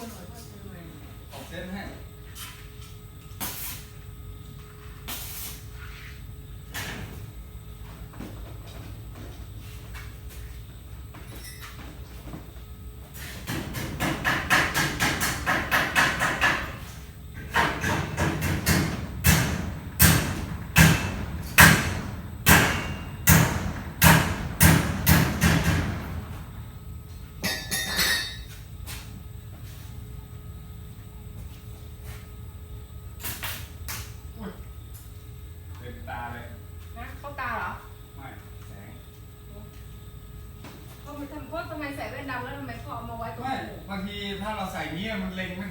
ว์หน่อยว่าเป็นไง ออกเส้นให้ ส่เงี้ยมันเล็งไม่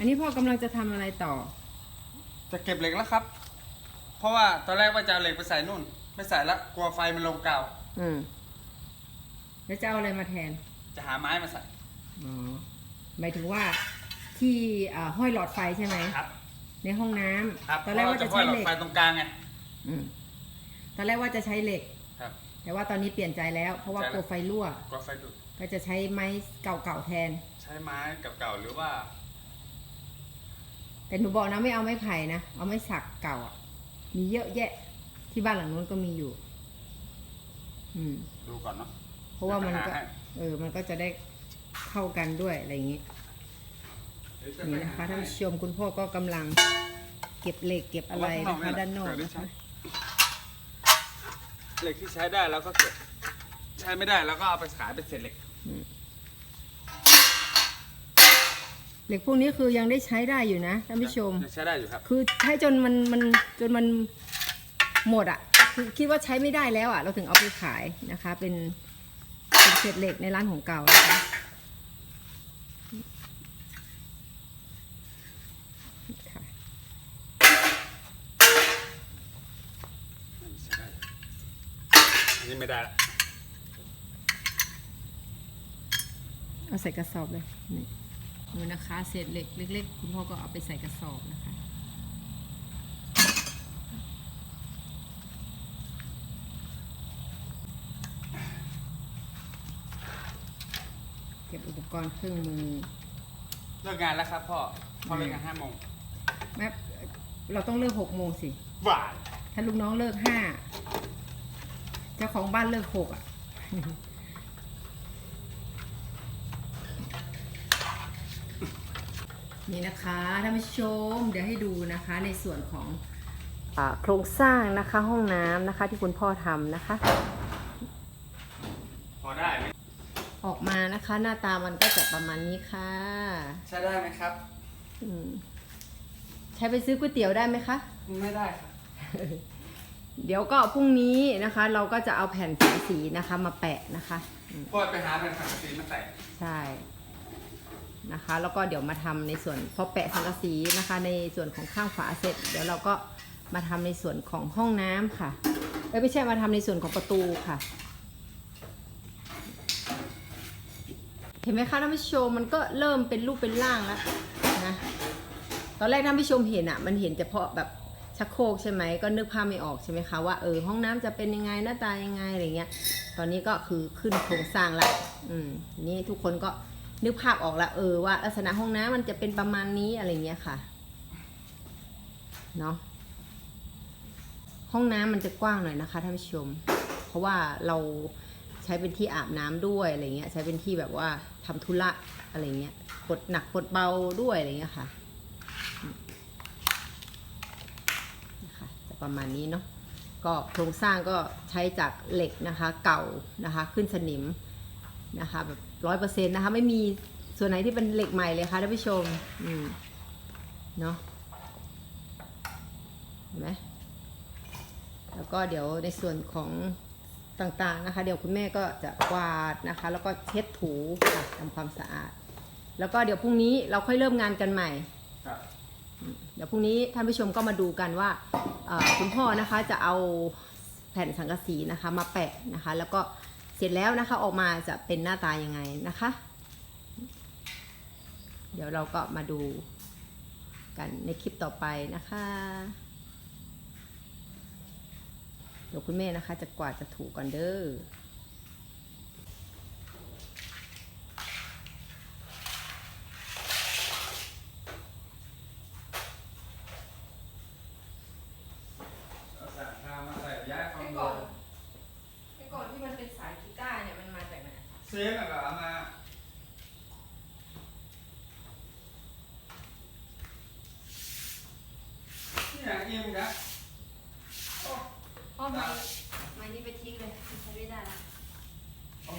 อันนี้พ่อกำลังจะทำอะไรต่อ จะเก็บเหล็กแล้วครับ เพราะว่าตอนแรกว่าจะเอาเหล็กไปใส่นู่น ไม่ใส่ละกลัวไฟมันลงเก่าอืมแล้วจะเอาอะไรมาแทน จะหาไม้มาใส่อ๋อ หมายถึงว่าที่อ่าห้อยหลอดไฟใช่ไหม ครับ ในห้องน้ำครับตอนแรกว่าจะเพราใช้เราเหล็กไฟตรงกลางไง อืมตอนแรกว่าจะใช้เหล็ก ครับ แต่ว่าตอนนี้เปลี่ยนใจแล้ว เพราะว่ากลัวไฟรั่ว กลัวไฟดูดก็จะใช้ไม้เก่าๆแทน ใช้ไม้เก่าๆหรือว่า แต่หนูบอกนะไม่เอาไม้ไผ่นะเอาไม้สักเก่าอะมีเยอะแยะ ที่บ้านหลังนู้นก็มีอยู่ อืม ดูก่อนเนาะเพราะว่ามันก็เดี๋ยไปหให้เออ มันก็จะได้เข้ากันด้วยอะไรอย่างนี้เดี๋ยวจนี่ไปนะคะหท่านให้ผู้ชมคุณพ่อก็กำลังเก็บเหล็กเก็บอะไรนะคะด้านนอกนะคะเหล็กที่ใช้ได้แล้วก็เก็บ ใช้ไม่ได้แล้วก็เอาไปขายเป็นเศษเหล็ก เหล็กพวกนี้คือยังได้ใช้ได้อยู่นะท่านผู้ชม ยังใช้ได้อยู่ครับ คือใช้จนมันมันจนมันหมดอะคือคิดว่าใช้ไม่ได้แล้วอะ เราถึงเอาไปขายนะคะ เป็นเป็นเศษเหล็กในร้านของเก่านะคะค่ะใช้ได้อันนี้ไม่ได้ละเอาใส่กระสอบเลยนี่ ดูนะคะเศษเหล็กเล็ก ๆ คุณพ่อก็เอาไปใส่กระสอบนะคะ เก็บอุปกรณ์เครื่องมือเลิกงานแล้วครับพ่อพ่อเลิกงานห้าโมงแม่เราต้องเลิกหกโมงสิ หวาน ถ้าลูกน้องเลิกห้าเจ้าของบ้านเลิกหกอะ นี่นะคะท่านผู้ชมเดี๋ยวให้ดูนะคะในส่วนของอาโครงสร้างนะคะห้องน้ำนะคะที่คุณพ่อทำนะคะ พอได้ไหมออกมานะคะหน้าตามันก็จะประมาณนี้ค่ะ ใช้ได้ไหมครับ อืมใช้ไปซื้อก๋วยเตี๋ยวได้ไหมคะ ไม่ได้ครับ เดี๋ยวก็พรุ่งนี้นะคะ เราก็จะเอาแผ่นสังกะสีนะคะมาแปะนะคะ พ่อไปหาแผ่นสังกะสีมาแตะใช่ นะคะ แล้วก็เดี๋ยวมาทำในส่วนพอแปะสังกะสีนะคะ ในส่วนของข้างฝาเสร็จ เดี๋ยวเราก็มาทำในส่วนของห้องน้ำค่ะเอ้ไม่ใช่มาทำในส่วนของประตูค่ะ เห็นไหมคะท่านผู้ชมมันก็เริ่มเป็นรูปเป็นร่างแล้วนะตอนแรกท่านผู้ชมเห็นอะมันเห็นเฉพาะแบบชักโครกใช่ไหมก็นึกภาพไม่ออกใช่ไหมคะว่าเออห้องน้ำจะเป็นยังไงหน้าตายังไงอะไรเงี้ย ตอนนี้ก็คือขึ้นโครงสร้างละอืมนี่ทุกคนก็ นึกภาพออกละเออว่าลักษณะห้องน้ำมันจะเป็นประมาณนี้อะไรเงี้ยค่ะเนาะห้องน้ำมันจะกว้างหน่อยนะคะท่านผู้ชม เพราะว่าเราใช้เป็นที่อาบน้ำด้วยอะไรเงี้ยใช้เป็นที่แบบว่าทำธุระอะไรเงี้ยปลดหนักปลดเบาด้วยอะไรเงี้ยค่ะนะคะจะประมาณนี้เนาะก็โครงสร้างก็ใช้จากเหล็กนะคะ เก่านะคะ ขึ้นสนิม นะคะแบบร้อยเปอร์เซ็นต์นะคะ ไม่มีส่วนไหนที่เป็นเหล็กใหม่เลยค่ะท่านผู้ชมอืมเนาะเห็นไหมแล้วก็เดี๋ยวในส่วนของต่างๆนะคะ เดี๋ยวคุณแม่ก็จะกวาดนะคะ แล้วก็เช็ดถูค่ะทำความสะอาด แล้วก็เดี๋ยวพรุ่งนี้เราค่อยเริ่มงานกันใหม่เดี๋ยวพรุ่งนี้ท่านผู้ชมก็มาดูกันว่าคุณพ่อนะคะจะเอาแผ่นสังกะสีนะคะ มาแปะนะคะ แล้วก็ เสร็จแล้วนะคะออกมาจะเป็นหน้าตายังไงนะคะ เดี๋ยวเราก็มาดูกันในคลิปต่อไปนะคะ เดี๋ยวคุณแม่นะคะจะกวาดจะถูก่อนเด้อ เอาสายทางมาใส่ย้ายคอม ไอ้ โบ ก่อนไอ้ก่อนที่มันเป็นสายกีตาร์เนี่ยมันมาจากไหน เซฟอะเหรอเอามานี่อย่างอิ่มครับพ่อไม้ไม้นี่ไปทิ้งเลยใช้ไม่ได้ละโอ้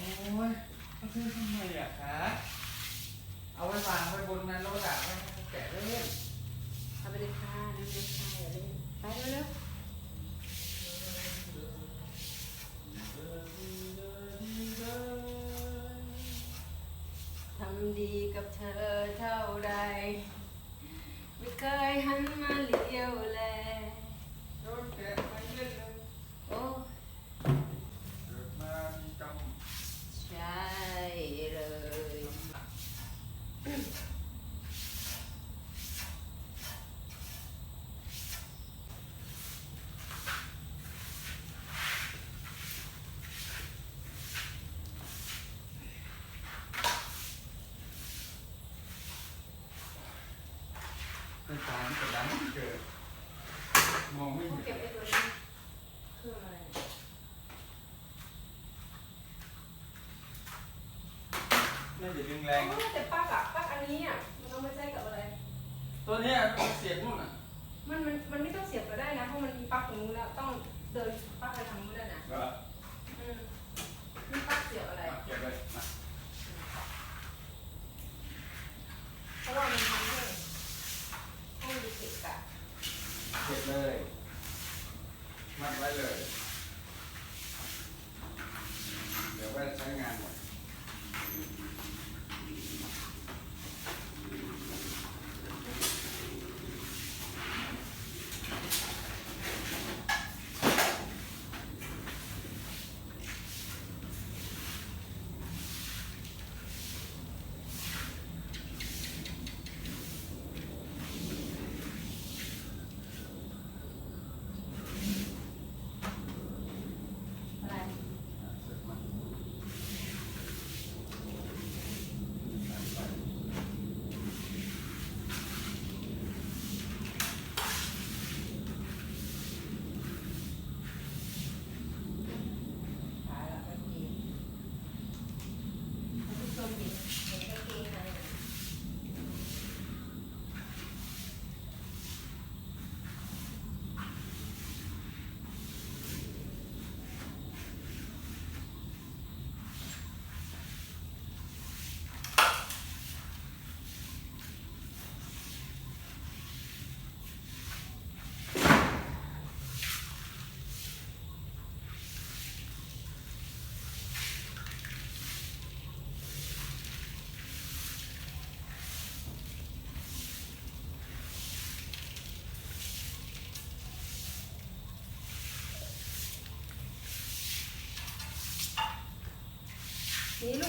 ยเอาขึ้นทำไมอะคะเอาไว้วางไว้บนนั้นรถอะไว้ให้แกะเล่นเอาไปเลยค่ะนั่นเลยค่ะอย่าเล่นไปเร็วทำดีกับเธอเท่าใดไม่เคยหันมาเลี้ยวเลยดนแกะไปเล่นเลย โอ้ เกิดมามีกรรม ใช่เลย ไม่เกิดมองไม่เขาเห็นเก็บไอ้ตัวนี้เครื่องอะไรเนี่ยน่าจะดึงแรงโอ้แต่ปลั๊กอะปลั๊กอันนี้อะมันเอามาใช้กับอะไร ตัวเนี้ยมันเสียบนู่นอะ มันมันมันไม่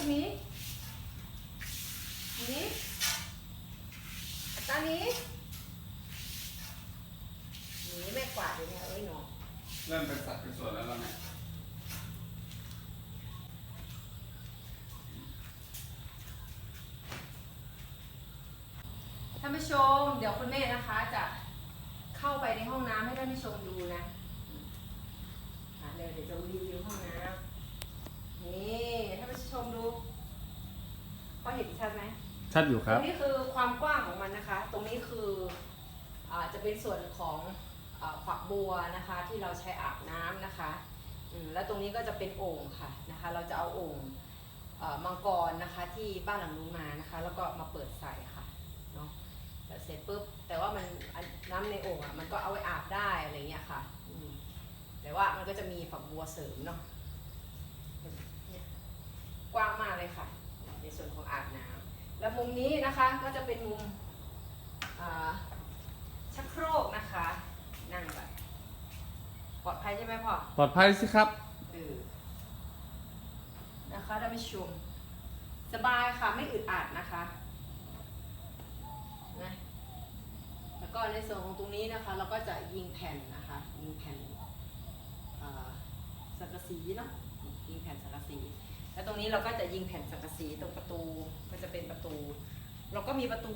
นี่ลูกหนี้หนี้ตาหนี้หนีแม่กวาดอยู่เนี่ยเอ้ยหนูเริ่มเป็นสัดเป็นส่วนแล้วเราเนี่ยท่านผู้ชม เดี๋ยวคุณแม่นะคะจะเข้าไปในห้องน้ำให้ท่านผู้ชมดูนะอะเดี๋ยวเดี๋ยวจะรีวิวห้องน้ำนี่ท่านผู้ ชมดูพอเห็นชัดไหมชัดอยู่ตรงนี้คือความกว้างของมันนะคะ ตรงนี้คืออาจะเป็นส่วนของอาฝักบัวนะคะ ที่เราใช้อาบน้ำนะคะอืมแล้วตรงนี้ก็จะเป็นโอ่งค่ะนะคะ เราจะเอาโอ่งเอ่อมังกรนะคะ ที่บ้านหลังนู้นมานะคะ แล้วก็มาเปิดใส่ค่ะเนาะแต่เสร็จปุ๊บแต่ว่ามันอันน้ำในโอ่งอะมันก็เอาไว้อาบได้อะไรเงี้ยค่ะอืมแต่ว่ามันก็จะมีฝักบัวเสริมเนาะเนี่ยกว้างมากเลยค่ะ ในส่วนของอาบน้ำแล้วมุมนี้นะคะก็จะเป็นมุมอ่าชักโครกนะคะ นั่งแบบปลอดภัยใช่ไหมพ่อปลอดภัยสิครับเออนะคะท่านผู้ชมสบายค่ะไม่อึดอัดนะคะนะแล้วก็ในส่วนของตรงนี้นะคะ เราก็จะยิงแผ่นนะคะยิงแผ่นอ่าสังกะสีเนาะยิงแผ่นสังกะสี แล้วตรงนี้เราก็จะยิงแผ่นสังกะสีตรงประตูก็จะเป็นประตู เราก็มีประตู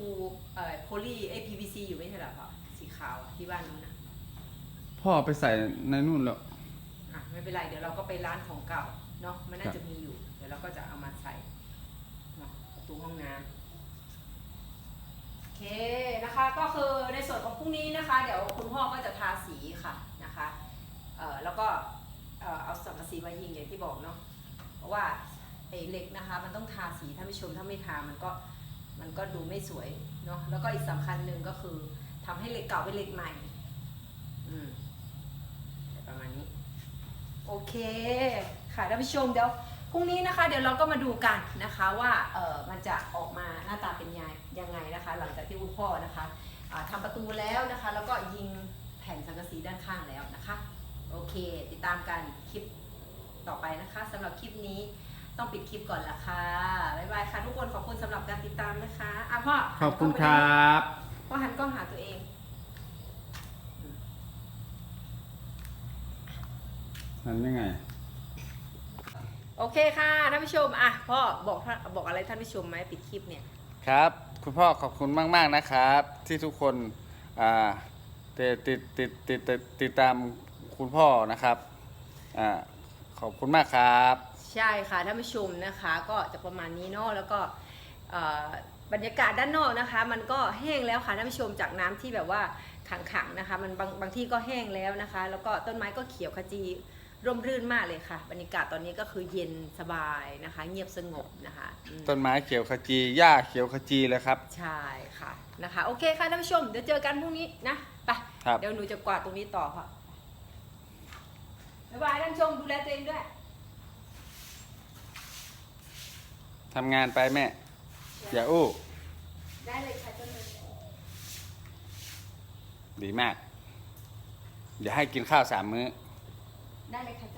เอ่อโพลีเอ PVC อยู่ไม่ใช่เหรอพ่อสีขาวอะที่บ้านนู้นนะพ่อไปใส่ในนู่นแล้ว อะไม่เป็นไรเดี๋ยวเราก็ไปร้านของเก่าเนาะมันน่าครับจะมีอยู่ เดี๋ยวเราก็จะเอามาใส่เนาะประตูห้องน้ำโอเคนะคะ ก็คือในส่วนของพรุ่งนี้นะคะ เดี๋ยวคุณพ่อก็จะทาสีค่ะนะคะเอ่อแล้วก็เอ่อเอาสังกะสีมายิงอย่างที่บอกเนาะเพ ราะว่าไอ้เหล็กนะคะมันต้องทาสีถ้าไม่ชมถ้าไม่ทามันก็มันก็ดูไม่สวยเนาะแล้วก็อีกสำคัญหนึ่งก็คือทำให้เหล็กเก่าเป็นเหล็กใหม่ อืมประมาณนี้ โอเคค่ะท่านผู้ชมเดี๋ยวพรุ่งนี้นะคะ เดี๋ยวเราก็มาดูกันนะคะว่าเออมันจะออกมาหน้าตาเป็นยังยังไงนะคะ หลังจากที่คุณพ่อนะคะอ่าทำประตูแล้วนะคะ แล้วก็ยิงแผ่นสังกะสีด้านข้างแล้วนะคะ โอเค ติดตามกันคลิป ต่อไปนะคะสำหรับคลิปนี้ต้องปิดคลิปก่อนละค่ะบ๊ายบายค่ะทุกคนขอบคุณสำหรับการติดตามนะคะอะพ่อขอบคุณครับพ่อหันกล้องหาตัวเองนั่นยังไง โอเคค่ะท่านผู้ชมอะพ่อบอกท่านบอกอะไรท่านผู้ชมไหมปิดคลิปเนี่ยครับ คุณพ่อขอบคุณมาก ๆนะครับ ที่ทุกคนอ่าติดติดติดติดติดติดตามคุณพ่อนะครับอ่า ขอบคุณมากครับ ใช่ค่ะท่านผู้ชมนะคะ ก็จะประมาณนี้เนาะแล้วก็เอ่อบรรยากาศด้านนอกนะคะ มันก็แห้งแล้วค่ะท่านผู้ชมจากน้ำที่แบบว่าขังๆนะคะ มันบางบางที่ก็แห้งแล้วนะคะ แล้วก็ต้นไม้ก็เขียวขจีร่มรื่นมากเลยค่ะ บรรยากาศตอนนี้ก็คือเย็นสบายนะคะ เงียบสงบนะคะอืมต้นไม้เขียวขจีหญ้าเขียวขจีเลยครับ ใช่ค่ะนะคะ โอเคค่ะท่านผู้ชมเดี๋ยวเจอกันพรุ่งนี้นะไปครับเดี๋ยวหนูจะกวาดตรงนี้ต่อค่ะ บ๊ายบายท่านผู้ชมดูแลตัวเองด้วย ทำงานไปแม่ อย่าอู้ ได้เลยค่ะเจ้าเลยดีมากอย่าให้กินข้าวสามมื้อ ได้เลยค่ะเจ้านาย